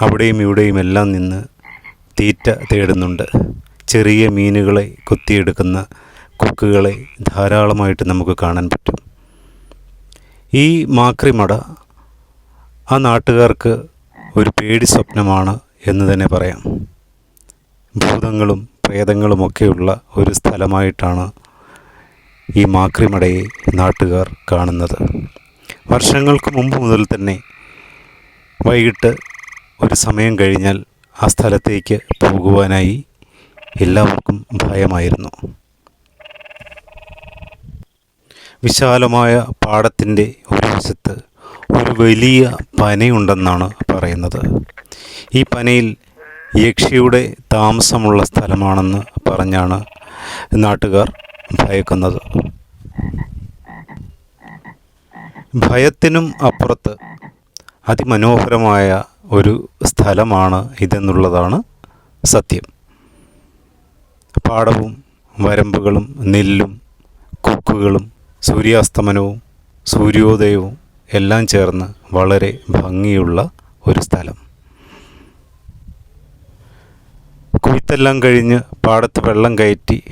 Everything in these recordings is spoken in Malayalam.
അവിടെയും ഇവിടെയും എല്ലാം നിന്ന് തീറ്റ തേടുന്നുണ്ട്. ചെറിയ മീനുകളെ കൊത്തിയെടുക്കുന്ന കൊക്കുകളെ ധാരാളമായിട്ട് നമുക്ക് കാണാൻ പറ്റും. ഈ മാക്രിമട ആ നാട്ടുകാർക്ക് ഒരു പേടി സ്വപ്നമാണ് എന്ന് തന്നെ പറയാം. ഭൂതങ്ങളും പ്രേതങ്ങളുമൊക്കെയുള്ള ഒരു സ്ഥലമായിട്ടാണ് ഈ മാക്രിമടയെ നാട്ടുകാർ കാണുന്നത്. വർഷങ്ങൾക്ക് മുമ്പ് മുതൽ തന്നെ വൈകിട്ട് ഒരു സമയം കഴിഞ്ഞാൽ ആ സ്ഥലത്തേക്ക് പോകുവാനായി എല്ലാവർക്കും ഭയമായിരുന്നു. വിശാലമായ പാടത്തിന്റെ ഒരു വശത്ത് ഒരു വലിയ പനയുണ്ടെന്നാണ് പറയുന്നത്. ഈ പനയിൽ യക്ഷിയുടെ താമസമുള്ള സ്ഥലമാണെന്ന് പറഞ്ഞാണ് നാട്ടുകാർ ഭയക്കുന്നത്. ഭയത്തിനും അപ്പുറത്ത് അതിമനോഹരമായ ഒരു സ്ഥലമാണ് ഇതെന്നുള്ളതാണ് സത്യം. പാടവും വരമ്പുകളും നെല്ലും കൊക്കുകളും സൂര്യാസ്തമനവും സൂര്യോദയവും എല്ലാം ചേർന്ന് വളരെ ഭംഗിയുള്ള ഒരു സ്ഥലം. കൊയ്ത്തെല്ലാം കഴിഞ്ഞ് പാടത്ത് വെള്ളം കയറ്റി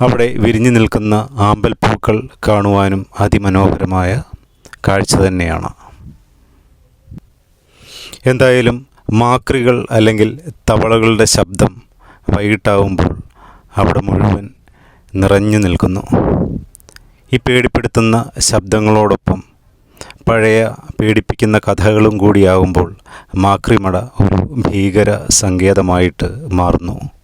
അവിടെ വിരിഞ്ഞു നിൽക്കുന്ന ആമ്പൽപ്പൂക്കൾ കാണുവാനും അതിമനോഹരമായ കാഴ്ച തന്നെയാണ്. എന്തായാലും മാക്രികൾ അല്ലെങ്കിൽ തവളകളുടെ ശബ്ദം വൈകിട്ടാവുമ്പോൾ അവിടെ മുഴുവൻ നിറഞ്ഞു നിൽക്കുന്നു. ഈ പേടിപ്പെടുത്തുന്ന ശബ്ദങ്ങളോടൊപ്പം പഴയ പേടിപ്പിക്കുന്ന കഥകളും കൂടിയാകുമ്പോൾ മാക്രിമട ഒരു ഭീകര സങ്കേതമായിട്ട് മാറുന്നു.